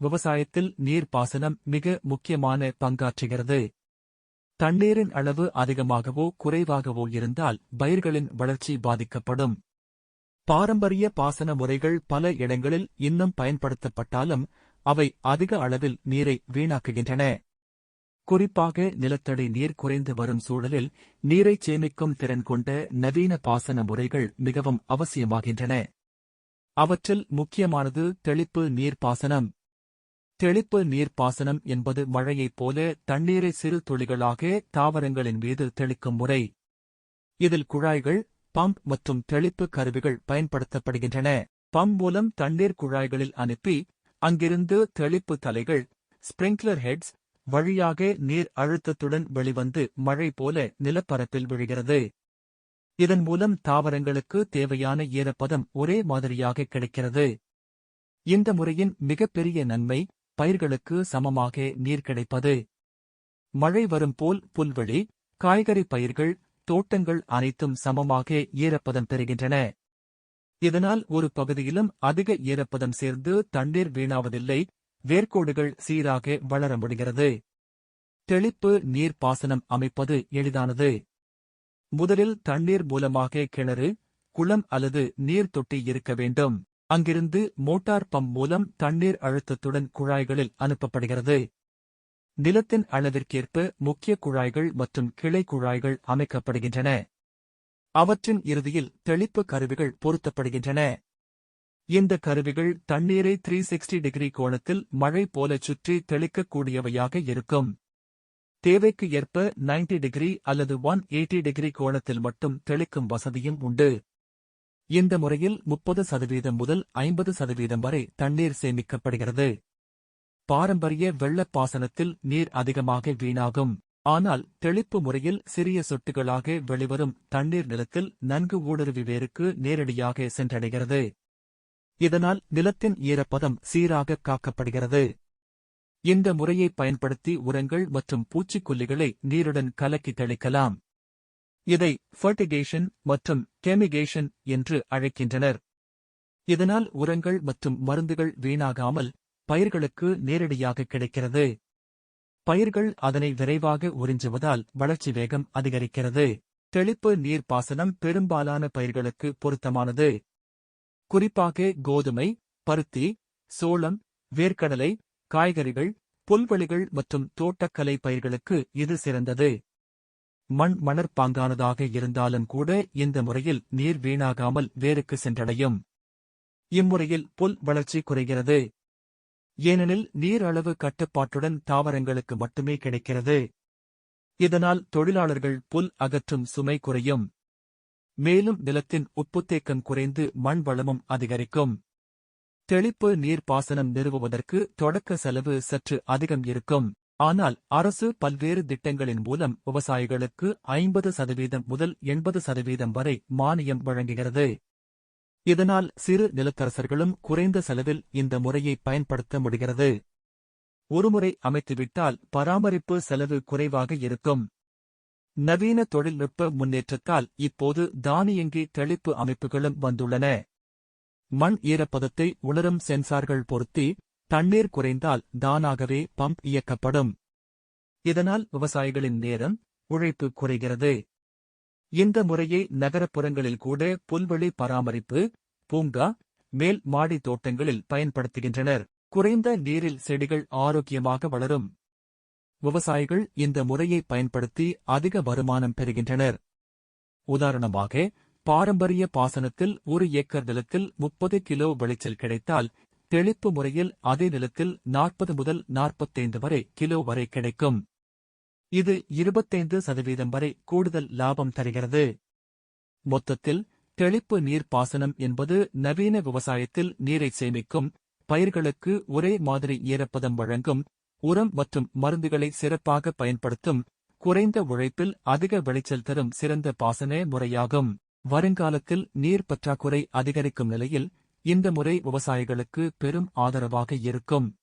விவசாயத்தில் நீர்ப்பாசனம் மிக முக்கியமான பங்காற்றுகிறது. தண்ணீரின் அளவு அதிகமாகவோ குறைவாகவோ இருந்தால் பயிர்களின் வளர்ச்சி பாதிக்கப்படும். பாரம்பரிய பாசன முறைகள் பல இடங்களில் இன்னும் பயன்படுத்தப்பட்டாலும் அவை அதிக அளவில் நீரை வீணாக்குகின்றன. குறிப்பாக நிலத்தடி நீர் குறைந்து வரும் சூழலில் நீரை சேமிக்கும் திறன் கொண்ட நவீன பாசன முறைகள் மிகவும் அவசியமாகின்றன. அவற்றில் முக்கியமானது தெளிப்பு நீர்ப்பாசனம். தெளிப்பு நீர்ப்பாசனம் என்பது மழையைப் போல தண்ணீரை சிறு துளிகளாக தாவரங்களின் மீது தெளிக்கும் முறை. இதில் குழாய்கள் பம்ப் மற்றும் தெளிப்பு கருவிகள் பயன்படுத்தப்படுகின்றன. பம்ப் மூலம் தண்ணீர் குழாய்களில் அனுப்பி அங்கிருந்து தெளிப்பு தலைகள் ஸ்பிரிங்க்லர் ஹெட்ஸ் வழியாக நீர் அழுத்தத்துடன் வெளிவந்து மழை போல நிலப்பரப்பில் விழுகிறது. இதன் மூலம் தாவரங்களுக்கு தேவையான ஈரப்பதம் ஒரே மாதிரியாக கிடைக்கிறது. இந்த முறையின் மிகப்பெரிய நன்மை பயிர்களுக்கு சமமாக நீர் கிடைப்பது. மழை வரும் போல் புல்வெளி காய்கறி பயிர்கள் தோட்டங்கள் அனைத்தும் சமமாக ஈரப்பதம் பெறுகின்றன. இதனால் ஒரு பகுதியிலும் அதிக ஈரப்பதம் சேர்ந்து தண்ணீர் வீணாவதில்லை வேர்க்கோடுகள் சீராக வளர முடிகிறது. தெளிப்பு நீர் பாசனம் அமைப்பது எளிதானது. முதலில் தண்ணீர் மூலமாக கிணறு குளம் அல்லது நீர் தொட்டி இருக்க வேண்டும். அங்கிருந்து மோட்டார் பம்ப் மூலம் தண்ணீர் அழுத்தத்துடன் குழாய்களில் அனுப்பப்படுகிறது. நிலத்தின் அளவிற்கேற்ப முக்கிய குழாய்கள் மற்றும் கிளை குழாய்கள் அமைக்கப்படுகின்றன. அவற்றின் இறுதியில் தெளிப்பு கருவிகள் பொருத்தப்படுகின்றன. இந்த கருவிகள் தண்ணீரை த்ரீ சிக்ஸ்டி டிகிரி கோணத்தில் மழை போல சுற்றி தெளிக்கக்கூடியவையாக இருக்கும். தேவைக்கு ஏற்ப 90 டிகிரி அல்லது ஒன் எயிட்டி டிகிரி கோணத்தில் மட்டும் தெளிக்கும் வசதியும் உண்டு. இந்த முறையில் முப்பது சதவீதம் முதல் ஐம்பது சதவீதம் வரை தண்ணீர் சேமிக்கப்படுகிறது. பாரம்பரிய வெள்ளப்பாசனத்தில் நீர் அதிகமாக வீணாகும். ஆனால் தெளிப்பு முறையில் சிறிய சொட்டுகளாக வெளிவரும் தண்ணீர் நிலத்தில் நன்கு ஊடுருவி வேருக்கு நேரடியாக சென்றடைகிறது. இதனால் நிலத்தின் ஈரப்பதம் சீராக காக்கப்படுகிறது. இந்த முறையை பயன்படுத்தி உரங்கள் மற்றும் பூச்சிக்கொல்லிகளை நீருடன் கலக்கி தெளிக்கலாம். இதை ஃபர்டிகேஷன் மற்றும் கெமிகேஷன் என்று அழைக்கின்றனர். இதனால் உரங்கள் மற்றும் மருந்துகள் வீணாகாமல் பயிர்களுக்கு நேரடியாக கிடைக்கிறது. பயிர்கள் அதனை விரைவாக உறிஞ்சுவதால் வளர்ச்சி வேகம் அதிகரிக்கிறது. தெளிப்பு நீர்ப்பாசனம் பெரும்பாலான பயிர்களுக்கு பொருத்தமானது. குறிப்பாக கோதுமை பருத்தி சோளம் வேர்க்கடலை காய்கறிகள் புல்வெளிகள் மற்றும் தோட்டக்கலை பயிர்களுக்கு இது சிறந்தது. மண் மணற்பாங்கானதாக இருந்தாலும் கூட இந்த முறையில் நீர் வீணாகாமல் வேருக்கு சென்றடையும். இம்முறையில் புல் வளர்ச்சி குறைகிறது. ஏனெனில் நீர் அளவு கட்டுப்பாட்டுடன் தாவரங்களுக்கு மட்டுமே கிடைக்கிறது. இதனால் தொழிலாளர்கள் புல் அகற்றும் சுமை குறையும். மேலும் நிலத்தின் உப்புத்தேக்கம் குறைந்து மண் வளமும் அதிகரிக்கும். தெளிப்பு நீர்ப்பாசனம் நிறுவுவதற்கு தொடக்க செலவு சற்று அதிகம் இருக்கும். ஆனால் அரசு பல்வேறு திட்டங்களின் மூலம் விவசாயிகளுக்கு ஐம்பது சதவீதம் முதல் எண்பது சதவீதம் வரை மானியம் வழங்குகிறது. இதனால் சிறு நிலத்தரசர்களும் குறைந்த செலவில் இந்த முறையை பயன்படுத்த முடிகிறது. ஒருமுறை அமைத்துவிட்டால் பராமரிப்பு செலவு குறைவாக இருக்கும். நவீன தொழில்நுட்ப முன்னேற்றத்தால் இப்போது தானியங்கி தெளிப்பு அமைப்புகளும் வந்துள்ளன. மண் ஈரப்பதத்தை உணரும் சென்சார்கள் பொருத்தி தண்ணீர் குறைந்தால் தானாகவே பம்ப் இயக்கப்படும். இதனால் விவசாயிகளின் நேரம் உழைப்பு குறைகிறது. இந்த முறையை நகரப்புறங்களில் கூட புல்வெளி பராமரிப்பு பூங்கா மேல் மாடி தோட்டங்களில் பயன்படுத்துகின்றனர். குறைந்த நீரில் செடிகள் ஆரோக்கியமாக வளரும். விவசாயிகள் இந்த முறையை பயன்படுத்தி அதிக வருமானம் பெறுகின்றனர். உதாரணமாக பாரம்பரிய பாசனத்தில் ஒரு ஏக்கர் நிலத்தில் முப்பது கிலோ விளைச்சல் கிடைத்தால் தெளிப்பு முறையில் அதே நிலத்தில் நாற்பது முதல் நாற்பத்தைந்து வரை கிலோ வரை கிடைக்கும். இது இருபத்தைந்து சதவீதம் வரை கூடுதல் லாபம் தருகிறது. மொத்தத்தில் தெளிப்பு நீர் பாசனம் என்பது நவீன விவசாயத்தில் நீரை சேமிக்கும் பயிர்களுக்கு ஒரே மாதிரி ஈரப்பதம் வழங்கும் உரம் மற்றும் மருந்துகளை சிறப்பாக பயன்படுத்தும் குறைந்த உழைப்பில் அதிக விளைச்சல் தரும் சிறந்த பாசன முறையாகும். வருங்காலத்தில் நீர் பற்றாக்குறை அதிகரிக்கும் நிலையில் இந்த முறை விவசாயிகளுக்கு பெரும் ஆதரவாக இருக்கும்.